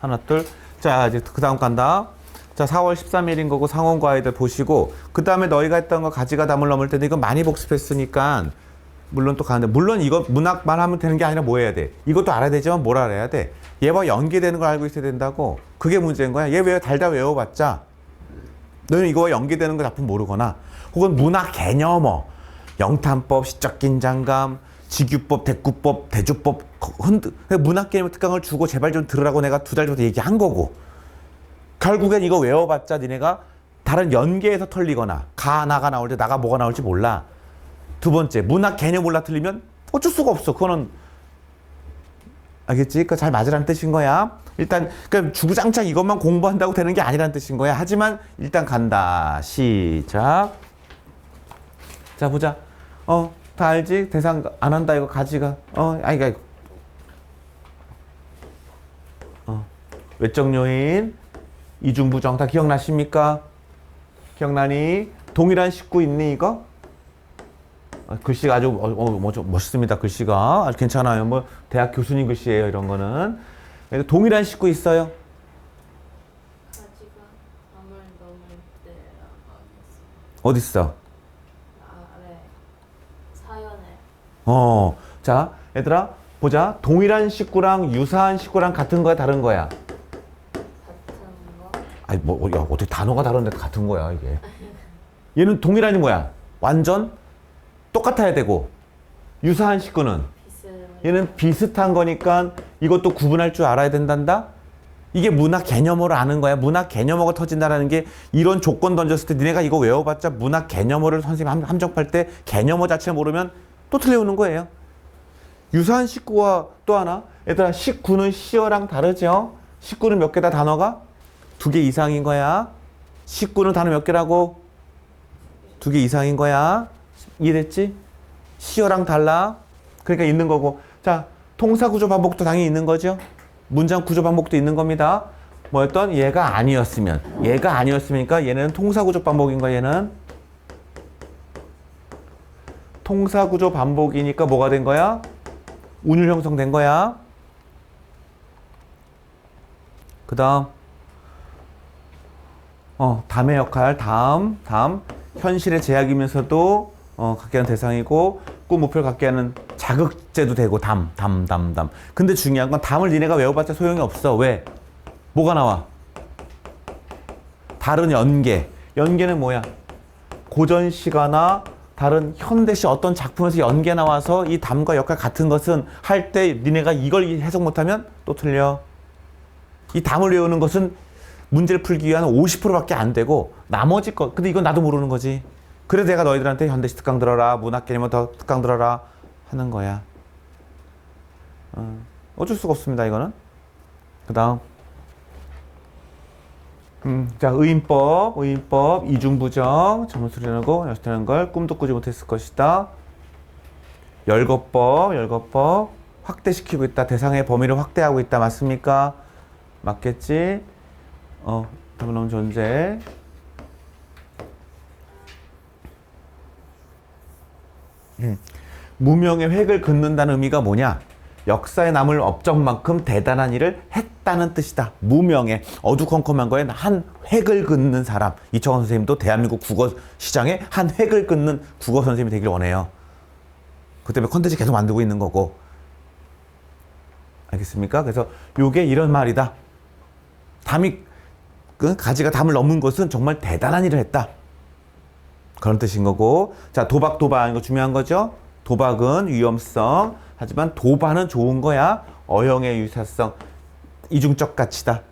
하나, 둘. 자, 이제 그 다음 간다. 자, 4월 13일인 거고 상원과 아이들 보시고 그 다음에 너희가 했던 거 가지가 담을 넘을 때도 이거 많이 복습했으니까 물론 또 가는데 물론 이거 문학만 하면 되는 게 아니라 뭐 해야 돼? 이것도 알아야 되지만 뭘 알아야 돼? 얘와 연계되는 걸 알고 있어야 된다고. 그게 문제인 거야. 얘 왜 달다 외워봤자 너는 이거와 연계되는 거 작품 모르거나 혹은 문학 개념어 영탄법, 시적 긴장감, 직유법, 대구법, 대주법 흔들 문학 개념 특강을 주고 제발 좀 들으라고 내가 두 달 전부터 얘기한 거고 결국엔 이거 외워봤자 니네가 다른 연계에서 털리거나 가 나가 나올 때 나가 뭐가 나올지 몰라 두 번째 문학 개념 몰라 틀리면 어쩔 수가 없어 그거는 알겠지? 그잘 맞으라는 뜻인 거야. 일단 그러니까 주구장창 이것만 공부한다고 되는 게 아니라는 뜻인 거야. 하지만 일단 간다. 시작. 자 보자. 어, 다 알지? 대상 안 한다 이거 가지가. 어, 아니 가 어, 외적 요인, 이중 부정 다 기억나십니까? 기억나니? 동일한 식구 있니 이거? 어, 글씨가 아주 어, 어, 뭐, 좀 멋있습니다. 글씨가 아주 괜찮아요. 뭐 대학 교수님 글씨예요. 이런 거는 동일한 식구 있어요. 가지가 밤을 넘을 때라고 하겠습니다. 어디 있어? 아래 사연에 어, 자, 얘들아 보자. 동일한 식구랑 유사한 식구랑 같은 거야, 다른 거야? 같은 거 아니 뭐 야, 어떻게 단어가 다른데 같은 거야 이게? 얘는 동일한이 뭐야? 완전 똑같아야 되고 유사한 식구는 얘는 비슷한 거니까 이것도 구분할 줄 알아야 된단다. 이게 문학 개념어를 아는 거야. 문학 개념어가 터진다라는 게 이런 조건 던졌을 때 니네가 이거 외워봤자 문학 개념어를 선생님 함- 함정할 때 개념어 자체 모르면 또 틀려오는 거예요. 유사한 식구와 또 하나 얘들아 식구는 시어랑 다르죠. 식구는 몇 개다 단어가 두 개 이상인 거야. 식구는 단어 몇 개라고 두 개 이상인 거야. 이해됐지? 시어랑 달라. 그러니까 있는 거고. 자, 통사 구조 반복도 당연히 있는 거죠. 문장 구조 반복도 있는 겁니다. 뭐였던 얘가 아니었으면 얘가 아니었으니까 얘는 통사 구조 반복인 거야. 얘는 통사 구조 반복이니까 뭐가 된 거야? 운율 형성된 거야. 그 다음 어, 담의 역할, 다음, 다음. 현실의 제약이면서도 어, 갖게 하는 대상이고 꿈 목표를 갖게 하는 자극제도 되고 담, 담, 담, 담. 근데 중요한 건 담을 니네가 외워봤자 소용이 없어. 왜? 뭐가 나와? 다른 연계. 연계는 뭐야? 고전 시가나 다른 현대시 어떤 작품에서 연계 나와서 이 담과 역할 같은 것은 할 때 니네가 이걸 해석 못하면 또 틀려. 이 담을 외우는 것은 문제를 풀기 위한 50%밖에 안 되고 나머지 것 근데 이건 나도 모르는 거지. 그래서 내가 너희들한테 현대시 특강 들어라 문학 개념은 더 특강 들어라 하는 거야. 어, 어쩔 수가 없습니다 이거는. 그 다음 음, 자 의인법 의인법 이중부정 점수리하고 연습하는 걸 꿈도 꾸지 못했을 것이다. 열거법 열거법 확대시키고 있다 대상의 범위를 확대하고 있다 맞습니까? 맞겠지? 어, 더블럼 존재. 음. 무명의 획을 긋는다는 의미가 뭐냐? 역사에 남을 업적만큼 대단한 일을 했다는 뜻이다. 무명의 어두컴컴한 거에 한 획을 긋는 사람. 이청원 선생님도 대한민국 국어 시장에 한 획을 긋는 국어 선생님이 되길 원해요. 그 때문에 컨텐츠 계속 만들고 있는 거고. 알겠습니까? 그래서 요게 이런 말이다. 담이 그 가지가 담을 넘은 것은 정말 대단한 일을 했다. 그런 뜻인 거고. 자, 도박 도박 이거 중요한 거죠. 도박은 위험성. 하지만 도반은 좋은 거야. 어형의 유사성. 이중적 가치다.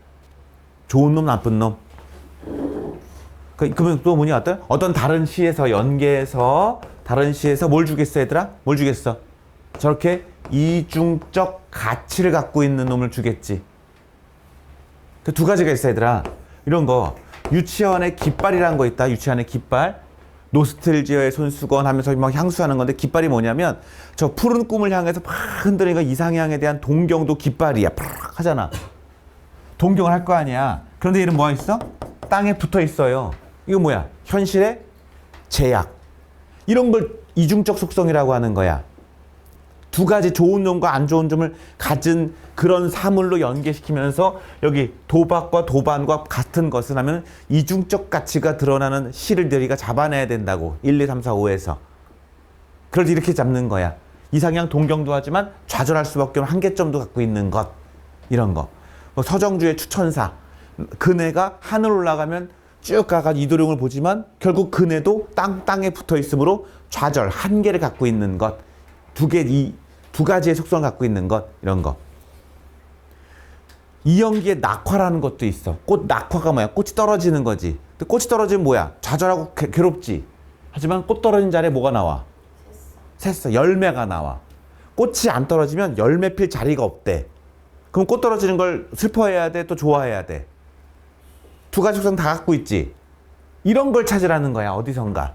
좋은 놈 나쁜 놈. 그, 그러면 또 뭐냐 어떤 어떤 다른 시에서 연계해서 다른 시에서 뭘 주겠어 얘들아? 뭘 주겠어? 저렇게 이중적 가치를 갖고 있는 놈을 주겠지. 그 두 가지가 있어 얘들아. 이런 거 유치원에 깃발이라는 거 있다. 유치원에 깃발. 노스텔지어의 손수건 하면서 막 향수하는 건데 깃발이 뭐냐면 저 푸른 꿈을 향해서 막 흔드는 이상향에 대한 동경도 깃발이야. 팍 하잖아. 동경을 할 거 아니야. 그런데 얘는 뭐가 있어? 땅에 붙어 있어요. 이거 뭐야? 현실의 제약. 이런 걸 이중적 속성이라고 하는 거야. 두두 가지 좋은 점과 안 좋은 점을 가진 그런 사물로 연계시키면서 여기 도박과 도반과 같은 것을 하면 이중적 가치가 드러나는 시를 들이가 잡아내야 된다고. 1, 2, 3, 4, 5에서. 그럴 때 이렇게 잡는 거야. 이상향 동경도 하지만 좌절할 수밖에 없는 한계점도 갖고 있는 것. 이런 거. 뭐 서정주의 추천사. 그네가 하늘 올라가면 쭉 가가 이도령을 보지만 결국 그네도 땅 땅에 붙어 있으므로 좌절 한계를 갖고 있는 것. 두 개 이 두 가지의 속성을 갖고 있는 것 이런 거. 이연기의 낙화라는 것도 있어. 꽃 낙화가 뭐야? 꽃이 떨어지는 거지. 근데 꽃이 떨어지면 뭐야? 좌절하고 괴- 괴롭지. 하지만 꽃 떨어진 자리에 뭐가 나와. 샜어. 열매가 나와. 꽃이 안 떨어지면 열매 필 자리가 없대. 그럼 꽃 떨어지는 걸 슬퍼해야 돼? 또 좋아해야 돼? 두 가지 속성 다 갖고 있지. 이런 걸 찾으라는 거야 어디선가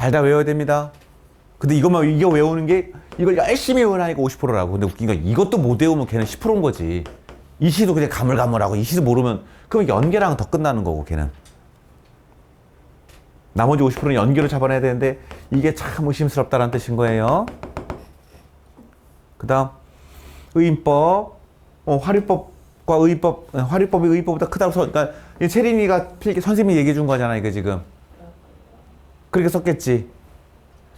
달달 외워야 됩니다. 근데 이것만 이거 외우는 게 이걸 열심히 외우라니까 50%라고. 근데 웃긴 건 이것도 못 외우면 걔는 10%인 거지. 이 시도 그냥 가물가물하고 이 시도 모르면 그럼 연계랑 더 끝나는 거고 걔는. 나머지 50%는 연계로 잡아내야 되는데 이게 참 의심스럽다는 뜻인 거예요. 그 다음 의인법, 어, 화리법과 의법, 어, 화리법이 의법보다 크다고 서, 그러니까 이 채린이가 필기 선생님이 얘기해 준 거잖아 이거 지금. 그렇게 썼겠지.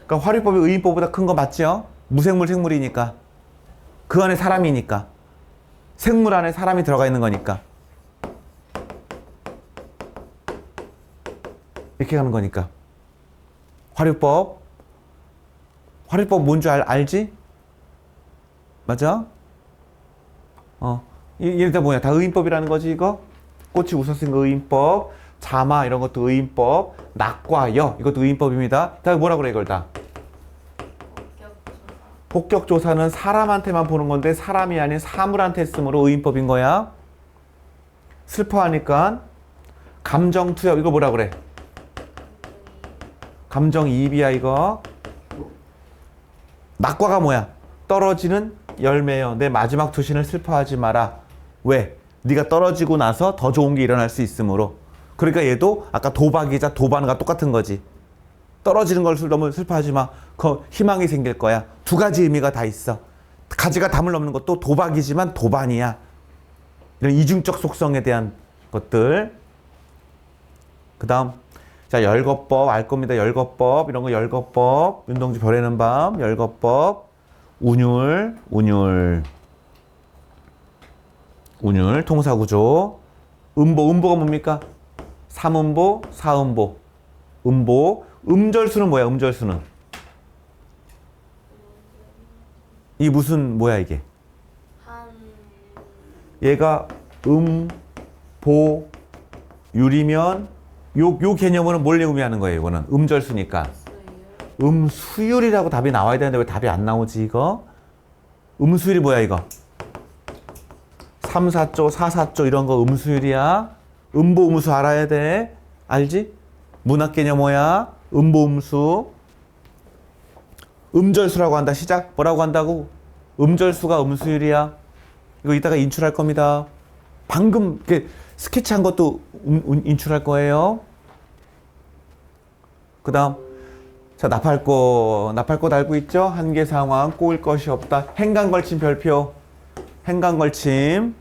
그러니까 화리법이 의인법보다 큰 거 맞죠? 무생물 생물이니까. 그 안에 사람이니까. 생물 안에 사람이 들어가 있는 거니까. 이렇게 가는 거니까. 화류법. 화류법 뭔 줄 알지? 맞아? 어. 이- 이럴 때 뭐야? 다 의인법이라는 거지, 이거? 꽃이 웃었으니까 의인법. 자마, 이런 것도 의인법. 낙과, 여, 이것도 의인법입니다. 다 뭐라 그래, 이걸 다? 본격조사. 폭격 조사는 사람한테만 보는 건데 사람이 아닌 사물한테 쓰므로 의인법인 거야. 슬퍼하니까 감정 투여 이거 뭐라 그래? 감정 이입이야 이거. 낙과가 뭐야? 떨어지는 열매여. 내 마지막 투신을 슬퍼하지 마라. 왜? 네가 떨어지고 나서 더 좋은 게 일어날 수 있으므로. 그러니까 얘도 아까 도박이자 도반과 똑같은 거지. 떨어지는 걸 너무 슬퍼하지 마. 그 희망이 생길 거야. 두 가지 의미가 다 있어. 가지가 담을 넘는 것도 도박이지만 도반이야. 이런 이중적 속성에 대한 것들. 그 다음, 자, 열거법, 알 겁니다. 열거법, 이런 거 열거법, 윤동주 별에는 밤, 열거법, 운율, 운율, 운율, 통사구조, 음보, 음보가 뭡니까? 삼음보, 사음보, 음보, 음절수는 뭐야? 음절수는 이 무슨 뭐야 이게? 한 얘가 음, 보, 유리면 요, 요 개념으로는 뭘 의미하는 거예요? 이거는 음절수니까 수율. 음수율이라고 답이 나와야 되는데 왜 답이 안 나오지 이거? 음수율이 뭐야 이거? 3, 4조, 4, 4조 이런 거 음수율이야. 음보, 음수 알아야 돼. 알지? 문학 개념 뭐야? 음보, 음수. 음절수라고 한다. 시작. 뭐라고 한다고? 음절수가 음수율이야. 이거 이따가 인출할 겁니다. 방금 이렇게 스케치한 것도 음- 음- 인출할 거예요. 그 다음. 자, 나팔꽃. 나팔꽃 알고 있죠? 한계 상황, 꼬일 것이 없다. 행간 걸침 별표. 행간 걸침.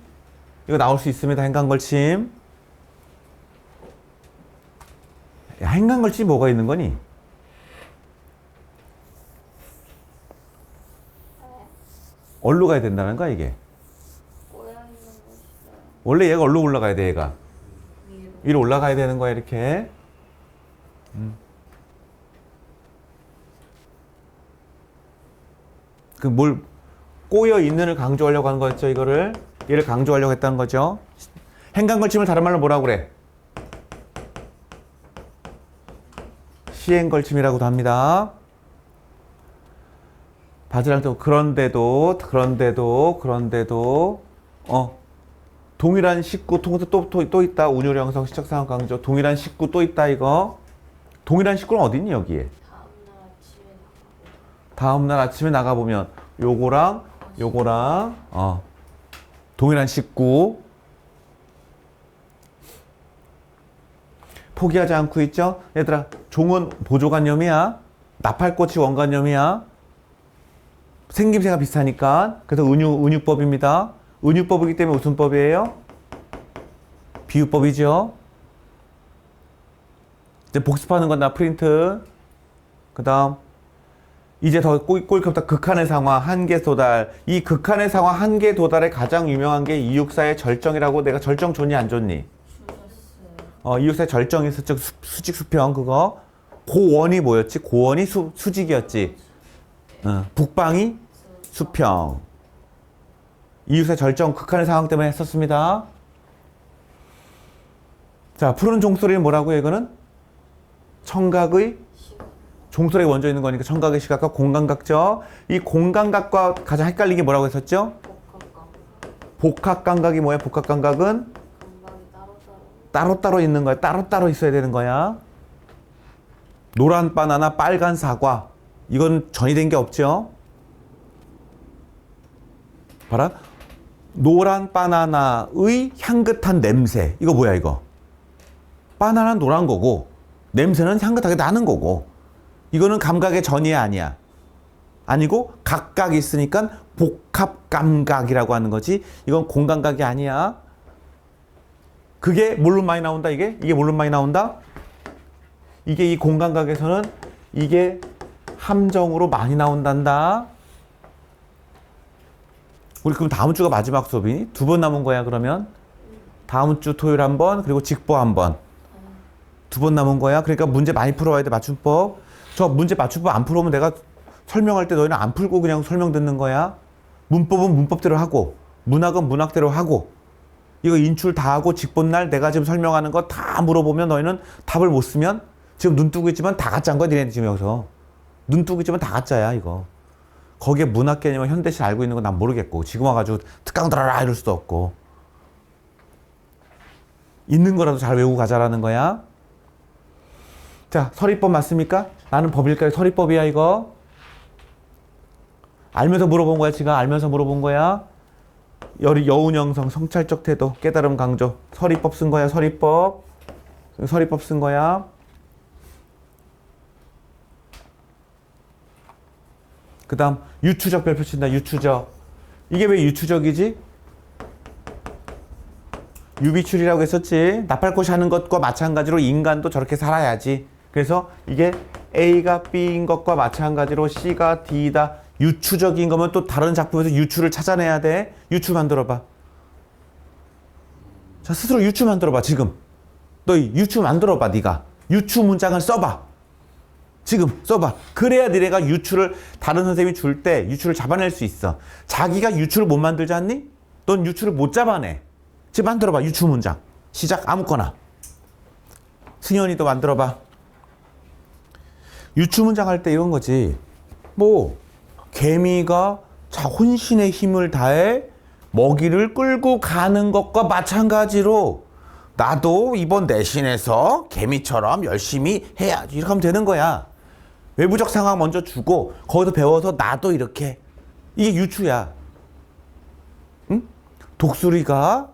이거 나올 수 있습니다. 행간 걸침. 야, 행간걸침이 뭐가 있는 거니? 어디로 가야 된다는 거야, 이게? 원래 얘가 어디로 올라가야 돼, 얘가? 위로. 올라가야 되는 거야, 이렇게. 음. 그뭘 꼬여 있는을 강조하려고 하는 거였죠, 이거를. 얘를 강조하려고 했다는 거죠. 행간 걸침을 다른 말로 뭐라고 그래? 시행걸침이라고도 합니다. 바지락 도 그런데도 그런데도 그런데도 어 동일한 식구 통해서 또 또 또 있다. 운율 형성 시적 상황 강조. 동일한 식구 또 있다 이거. 동일한 식구는 어디 있니 여기에? 다음날 아침에 나가고 다음 날 아침에 나가 보면 요거랑 요거랑 어 동일한 식구 포기하지 않고 있죠? 얘들아 종은 보조관념이야? 나팔꽃이 원관념이야? 생김새가 비슷하니까. 그래서 은유 은유법입니다. 은유법이기 때문에 무슨 법이에요? 비유법이죠. 이제 복습하는 건나 프린트. 그 다음 이제 더 꼬- 꼬리컵다 극한의 상황 한계 도달. 이 극한의 상황 한계 도달에 가장 유명한 게 이육사의 절정이라고 내가 절정 좋니 안 좋니 어 이육사의 절정이 수직 수- 수직 수평 그거 고원이 뭐였지? 고원이 수, 수직이었지. 어, 북방이 수평. 이육사의 절정 극한의 상황 때문에 했었습니다. 자 푸른 종소리는 뭐라고요 이거는? 청각의 종소리가 먼저 있는 거니까 청각의 시각과 공감각죠. 이 공감각과 가장 헷갈리는 게 뭐라고 했었죠? 복합감 복합감각이 뭐야? 복합감각은 따로따로 있는 거야. 따로따로 있어야 되는 거야. 노란 바나나, 빨간 사과. 이건 전이 된 게 없죠? 봐라. 노란 바나나의 향긋한 냄새. 이거 뭐야, 이거? 바나나는 노란 거고, 냄새는 향긋하게 나는 거고. 이거는 감각의 전이야, 아니야? 아니고, 각각이 있으니까 복합 감각이라고 하는 거지. 이건 공감각이 아니야. 그게 뭘로 많이 나온다 이게? 이게 뭘로 많이 나온다? 이게 이 공간각에서는 이게 함정으로 많이 나온단다. 우리 그럼 다음 주가 마지막 수업이니? 두 번 남은 거야 그러면? 다음 주 토요일 한 번, 그리고 직보 한 번. 두 번 남은 거야. 그러니까 문제 많이 풀어와야 돼 맞춤법. 저 문제 맞춤법 안 풀어오면 내가 설명할 때 너희는 안 풀고 그냥 설명 듣는 거야. 문법은 문법대로 하고 문학은 문학대로 하고 이거 인출 다 하고 직본 날 내가 지금 설명하는 거 다 물어보면 너희는 답을 못 쓰면 지금 눈 뜨고 있지만 다 가짜인 거야 니네 지금 여기서. 눈 뜨고 있지만 다 가짜야 이거. 거기에 문학 개념을 현대시 알고 있는 건 난 모르겠고 지금 와가지고 특강 들어라 이럴 수도 없고. 있는 거라도 잘 외우고 가자라는 거야? 자 서리법 맞습니까? 나는 법일까요? 서리법이야 이거? 알면서 물어본 거야 지금 알면서 물어본 거야 열이 여운 형성 성찰적 태도 깨달음 강조. 서리법 쓴 거야 서리법. 서리법 쓴 거야. 그 다음 유추적 별표 친다 유추적. 이게 왜 유추적이지? 유비출이라고 했었지. 나팔꽃이 하는 것과 마찬가지로 인간도 저렇게 살아야지. 그래서 이게 A가 B인 것과 마찬가지로 C가 D다 유추적인 거면 또 다른 작품에서 유추를 찾아내야 돼. 유추 만들어 봐. 자 스스로 유추 만들어 봐 지금. 너이 유추 만들어 봐 네가. 유추 문장을 써 봐. 지금 써 봐. 그래야 니네가 유추를 다른 선생님이 줄 때 유추를 잡아낼 수 있어. 자기가 유추를 못 만들지 않니? 넌 유추를 못 잡아내. 지금 만들어 봐 유추 문장. 시작 아무거나. 승현이도 만들어 봐. 유추 문장 할 때 이런 거지. 뭐 개미가 자 혼신의 힘을 다해 먹이를 끌고 가는 것과 마찬가지로 나도 이번 내신에서 개미처럼 열심히 해야지. 이렇게 하면 되는 거야. 외부적 상황 먼저 주고 거기서 배워서 나도 이렇게. 이게 유추야. 응? 독수리가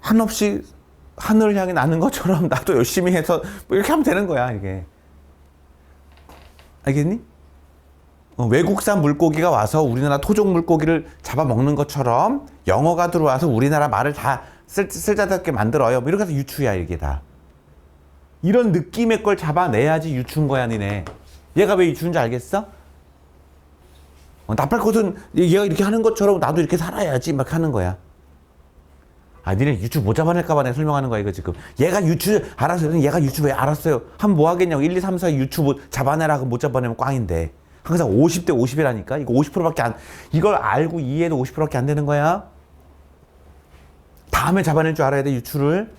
한없이 하늘을 향해 나는 것처럼 나도 열심히 해서 뭐 이렇게 하면 되는 거야 이게. 알겠니? 어, 외국산 물고기가 와서 우리나라 토종 물고기를 잡아먹는 것처럼 영어가 들어와서 우리나라 말을 다 쓸, 쓸데없게 만들어요. 뭐 이렇게 해서 유추야, 이게 다. 이런 느낌의 걸 잡아내야지 유추인 거야, 니네. 얘가 왜 유추인지 알겠어? 어, 나팔꽃은 얘가 이렇게 하는 것처럼 나도 이렇게 살아야지 막 하는 거야. 아, 니네 유추 못 잡아낼까봐 내가 설명하는 거야, 이거 지금. 얘가 유추 알았어요. 얘가 유추 왜 알았어요? 하면 뭐 하겠냐고. 1, 2, 3, 4 유추 못 잡아내라 하고 못 잡아내면 꽝인데. 항상 50대 50이라니까. 이거 50%밖에 안, 이걸 알고 이해도 50%밖에 안 되는 거야. 다음에 잡아낼 줄 알아야 돼, 유추를.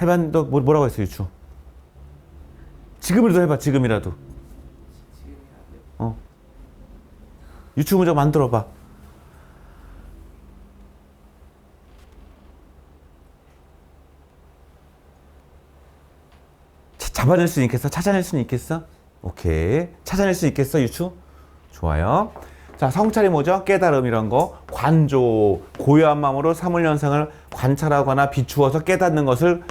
해봐, 너 뭐- 뭐라고 했어, 유추? 지금이라도 해봐, 지금이라도. 어. 유추 문제 만들어 봐. 자, 잡아낼 수 있겠어? 찾아낼 수 있겠어? 오케이. 찾아낼 수 있겠어, 유추? 좋아요. 자, 성찰이 뭐죠? 깨달음 이런 거. 관조. 고요한 마음으로 사물현상을 관찰하거나 비추어서 깨닫는 것을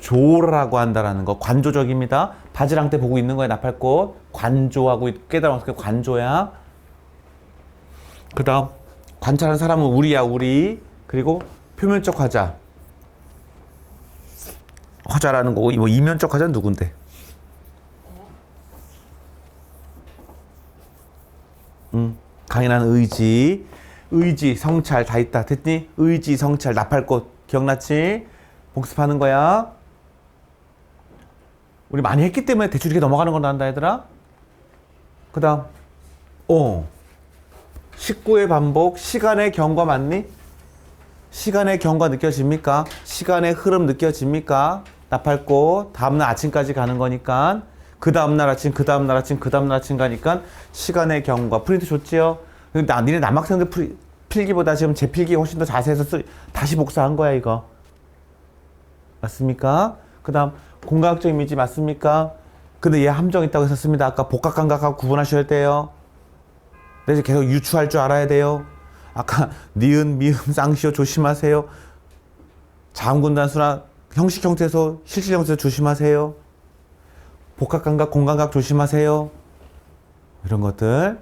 관조라고 한다라는 거. 관조적입니다. 바지랑 때 보고 있는 거야, 나팔꽃. 관조하고 게 관조야. 그 다음, 관찰하는 사람은 우리야, 우리. 그리고 표면적 화자. 화자라는 거고, 뭐 이면적 화자는 누군데? 음, 강인한 의지, 의지, 성찰 다 있다. 됐니? 의지, 성찰, 나팔꽃 기억났지? 복습하는 거야. 우리 많이 했기 때문에 대충 이렇게 넘어가는 건 난다, 얘들아. 그 다음, 어. 19의 반복, 시간의 경과 맞니? 시간의 경과 느껴집니까? 시간의 흐름 느껴집니까? 나팔꽃, 다음날 아침까지 가는 거니까. 그 다음날 아침, 그 다음날 아침, 그 다음날 아침 가니까 시간의 경과. 프린트 좋지요? 나, 니네 남학생들 프리, 필기보다 지금 제 필기 훨씬 더 자세해서 쓰, 다시 복사한 거야, 이거. 맞습니까? 그 다음, 공간학적 이미지 맞습니까? 근데 얘 함정 있다고 했었습니다. 아까 복각감각하고 구분하셔야 돼요. 그래서 계속 유추할 줄 알아야 돼요. 아까 니은, 미음, 쌍시오 조심하세요. 자음군 단수나 형식 형태소, 실질 형태소 조심하세요. 복합감각, 공감각 조심하세요. 이런 것들.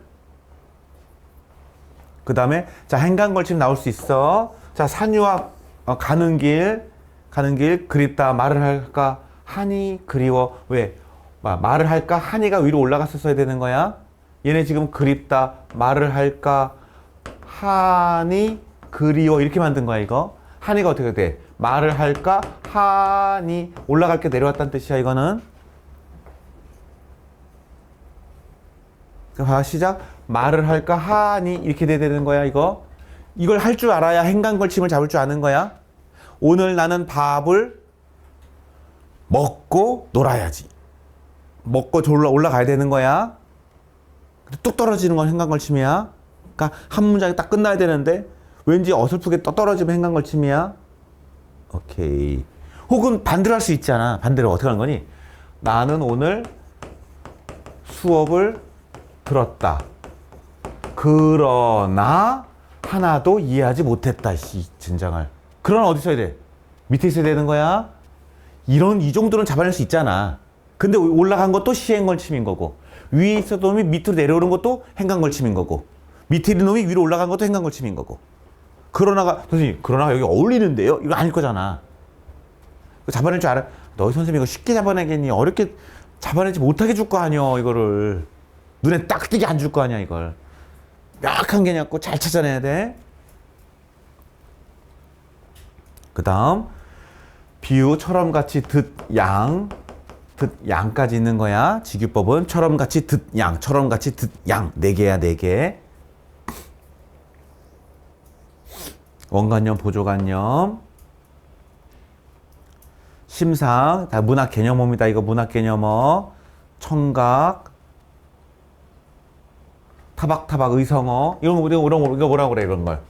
그 다음에 자 행간 걸침 나올 수 있어. 자 산유학 어, 가는 길 가는 길 그립다 말을 할까 하니 그리워 왜 마- 말을 할까 하니가 위로 올라갔었어야 되는 거야. 얘네 지금 그립다 말을 할까 하니 그리워 이렇게 만든 거야 이거. 하니가 어떻게 돼? 말을 할까 하니 올라갈 게 내려왔다는 뜻이야 이거는. 자, 시작. 말을 할까 하니 이렇게 돼야 되는 거야, 이거. 이걸 할 줄 알아야 행간걸침을 잡을 줄 아는 거야. 오늘 나는 밥을 먹고 놀아야지. 먹고 졸라 올라가야 되는 거야. 뚝 떨어지는 건 행간걸침이야. 그러니까 한 문장이 딱 끝나야 되는데 왠지 어설프게 떠 떨어지면 행간걸침이야. 오케이. 혹은 반대로 할 수 있잖아. 반대로 어떻게 하는 거니? 나는 오늘 수업을 들었다. 그러나 하나도 이해하지 못했다. 씨, 진장을. 그러나 어디 써야 돼? 밑에 있어야 되는 거야. 이런 이 정도는 잡아낼 수 있잖아. 근데 올라간 것도 시행걸침인 거고 위에 있었던 놈이 밑으로 내려오는 것도 행간걸침인 거고 밑에 있는 놈이 위로 올라간 것도 행간걸침인 거고. 그러나가 선생님 그러나가 여기 어울리는데요? 이거 아닐 거잖아. 잡아낼 줄 알아? 너희 선생님 이거 쉽게 잡아내겠니? 어렵게 잡아내지 못하게 줄 거 아니야 이거를. 눈에 딱 띄게 안 줄 거 아니야 이걸. 명확한 게 냐고 잘 찾아내야 돼 그 다음 비유처럼 같이 듣양 듣양까지 있는 거야. 지규법은 처럼 같이 듣양 처럼 같이 듣양. 네 개야 네 개. 원관념 보조관념. 심상 다 문학 개념어입니다 이거 문학 개념어. 청각 타박타박 의성어. 이런 거 이거 뭐라 그래 이런 걸?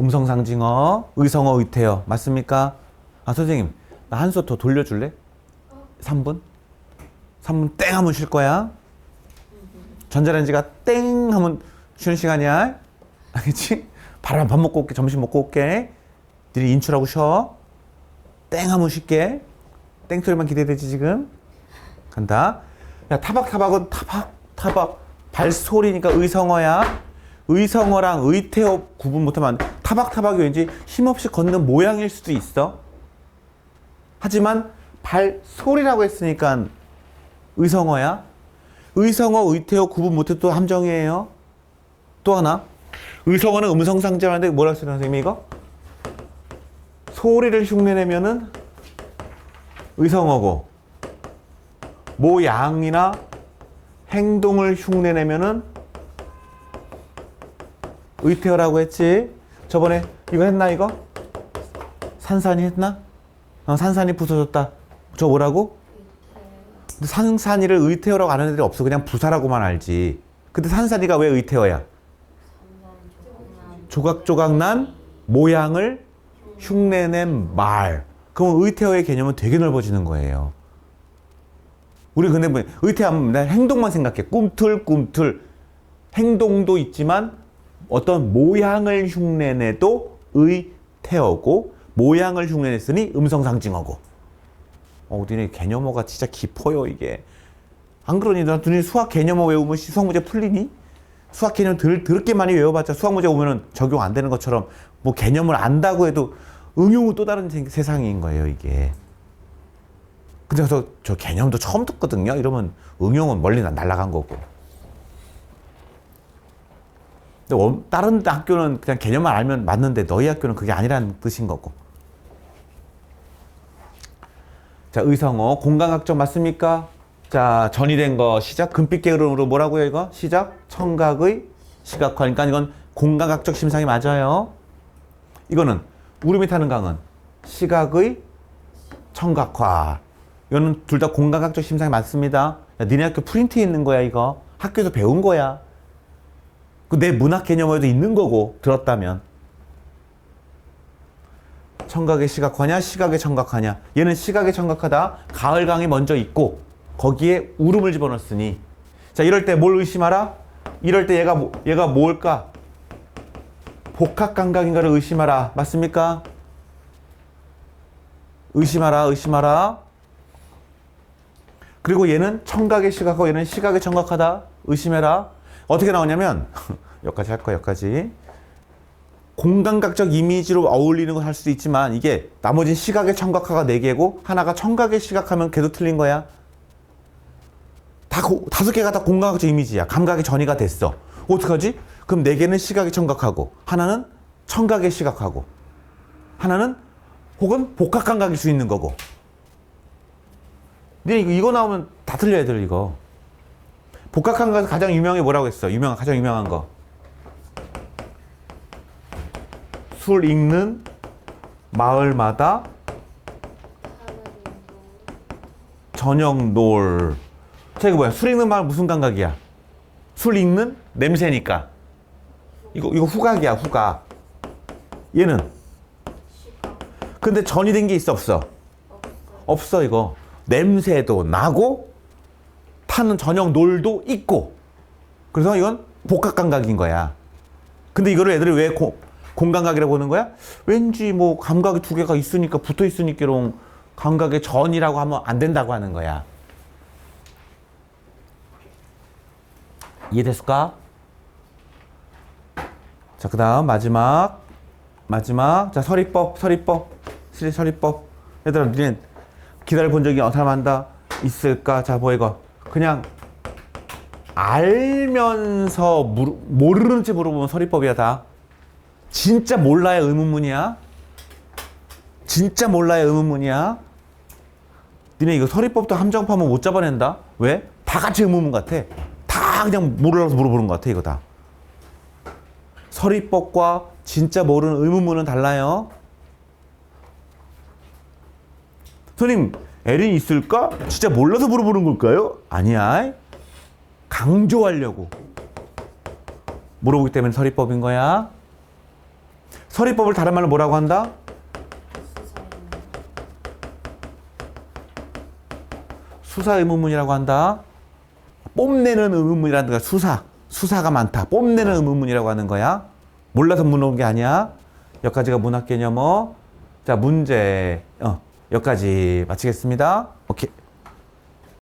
음성 상징어 의성어 의태어. 맞습니까? 아 선생님 나 한 수 더 돌려줄래? 3분? 3분 땡 하면 쉴 거야? 전자레인지가 땡 하면 쉬는 시간이야. 알겠지? 바로 밥 먹고 올게 점심 먹고 올게. 니네 인출하고 쉬어. 땡 하면 쉴게. 땡 소리만 기대되지 지금? 간다 야 타박타박은 타박 타박 발소리니까 의성어야. 의성어랑 의태어 구분 못하면. 타박타박이 왠지 힘없이 걷는 모양일 수도 있어. 하지만 발소리라고 했으니까 의성어야. 의성어, 의태어 구분 못해도 또 함정이에요. 또 하나. 의성어는 음성상징하는데 뭐라 했어요, 선생님이 이거? 소리를 흉내내면은 의성어고 모양이나 행동을 흉내내면은 의태어라고 했지. 저번에 이거 했나 이거? 산산이 했나? 어, 산산이 부서졌다. 저 뭐라고? 근데 산산이를 의태어라고 아는 애들이 없어. 그냥 부사라고만 알지. 근데 산산이가 왜 의태어야? 조각조각난 모양을 흉내낸 말. 그럼 의태어의 개념은 되게 넓어지는 거예요. 우리 근데 뭐 의태하면 행동만 생각해. 꿈틀 꿈틀. 행동도 있지만 어떤 모양을 흉내내도 의태어고 모양을 흉내냈으니 음성상징어고. 어, 니네 개념어가 진짜 깊어요 이게. 안 그러니 너 눈이 수학 개념어 외우면 수학 문제 풀리니? 수학 개념 들, 더럽게 많이 외워봤자 수학 문제 오면은 적용 안 되는 것처럼 뭐 개념을 안다고 해도 응용은 또 다른 세- 세상인 거예요 이게. 근데 저, 저 개념도 처음 듣거든요. 이러면 응용은 멀리 나- 날아간 거고. 근데 원- 다른 학교는 그냥 개념만 알면 맞는데 너희 학교는 그게 아니라는 뜻인 거고. 자, 의성어 공간학적 맞습니까? 자, 전이 된 거 시작. 금빛 게으름으로 뭐라고요, 이거? 시작. 청각의 시각화 니까 이건 공간학적 심상이 맞아요. 이거는 우름이 타는 강은 시각의 청각화. 이거는 둘 다 공간학적 심상이 맞습니다. 야, 니네 학교 프린트에 있는 거야, 이거. 학교에서 배운 거야. 그 내 문학 개념에도 있는 거고, 들었다면. 청각의 시각화냐, 시각의 청각화냐. 얘는 시각의 청각하다. 가을강이 먼저 있고, 거기에 울음을 집어넣었으니. 자, 이럴 때 뭘 의심하라? 이럴 때 얘가, 뭐- 얘가 뭘까? 복합감각인가를 의심하라. 맞습니까? 의심하라, 의심하라. 그리고 얘는 청각의 시각하고 얘는 시각의 청각하다. 의심해라. 어떻게 나오냐면, 여기까지 할 거야, 여기까지. 공간각적 이미지로 어울리는 건할 수도 있지만, 이게 나머지 시각의 청각화가 4개고, 하나가 청각의 시각하면 걔도 틀린 거야. 다, 고- 다섯 개가 다 공간각적 이미지야. 감각의 전이가 됐어. 어떡하지? 그럼 네 개는 시각의 청각하고, 하나는 청각의 시각하고, 하나는 혹은 복합 감각일 수 있는 거고. 근데 이거, 이거 나오면 다 틀려 애들 이거. 복합 감각 가장 유명한 게 뭐라고 했어? 유명한 가장 유명한 거. 술 읽는 마을마다 저녁 놀. 자 이거 뭐야? 술 읽는 마을 무슨 감각이야? 술 읽는 냄새니까. 이거 이거 후각이야 후각. 얘는 근데 전이 된 게 있어 없어? 없어 이거. 냄새도 나고 타는 저녁 놀도 있고. 그래서 이건 복합 감각인 거야. 근데 이거를 애들이 왜 고, 공감각이라고 보는 거야? 왠지 뭐 감각이 두 개가 있으니까 붙어 있으니까롱 감각의 전이라고 하면 안 된다고 하는 거야. 이해됐을까? 자, 그 다음 마지막. 마지막. 자, 서리법, 서리법. 시리 서리법. 얘들아, 니네 기다려 본 적이 한다? 있을까? 자, 뭐 이거. 그냥 알면서 물, 모르는 채 물어보면 서리법이야, 다. 진짜 몰라야 의문문이야. 진짜 몰라야 의문문이야. 니네 이거 서리법도 함정파면 못 잡아낸다? 왜? 다 같이 의문문 같아. 다 그냥 몰라서 물어보는 것 같아, 이거 다. 서리법과 진짜 모르는 의문문은 달라요. 선생님, 에린 있을까? 진짜 몰라서 물어보는 걸까요? 아니야. 강조하려고 물어보기 때문에 서리법인 거야. 서리법을 다른 말로 뭐라고 한다? 수사 의문문이라고 한다. 뽐내는 의문문이라는 거 수사. 수사가 많다. 뽐내는 의문문이라고 하는 거야. 몰라서 물어본 게 아니야. 여기까지가 문학 개념어. 자, 문제. 어, 여기까지 마치겠습니다. 오케이.